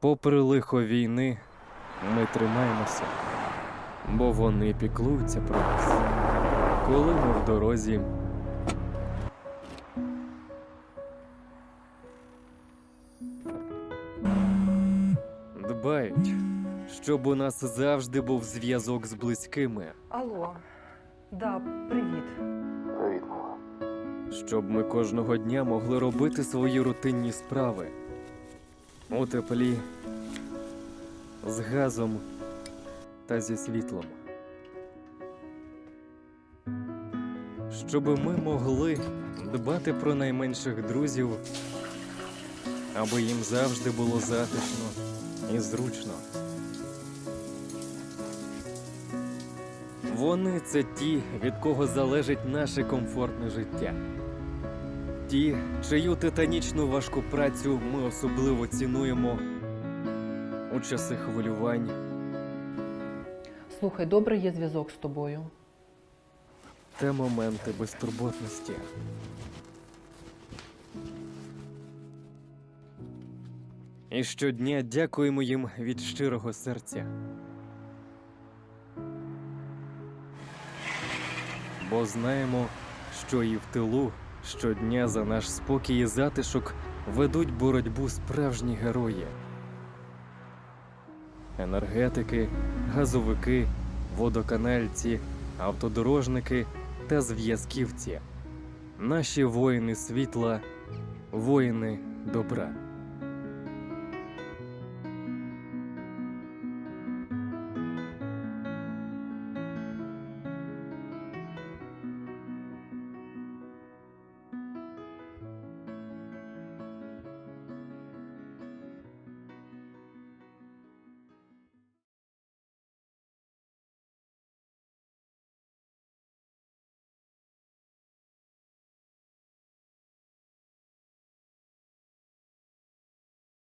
Попри лихо війни, ми тримаємося, бо вони піклуються про нас. Коли ми в дорозі. Дбають, щоб у нас завжди був зв'язок з близькими, Алло, да, привіт. Привіт, мала. щоб ми кожного дня могли робити свої рутинні справи у теплі, з газом та зі світлом. Щоб ми могли дбати про найменших друзів, аби їм завжди було затишно і зручно. Вони це ті, від кого залежить наше комфортне життя. Ті, чию титанічну важку працю ми особливо цінуємо у часи хвилювань. Слухай, добре є зв'язок з тобою. та моменти безтурботності. І щодня дякуємо їм від щирого серця. Бо знаємо, що і в тилу щодня за наш спокій і затишок ведуть боротьбу справжні герої. Енергетики, газовики, водоканальці, автодорожники та зв'язківці. Наші воїни світла, воїни добра.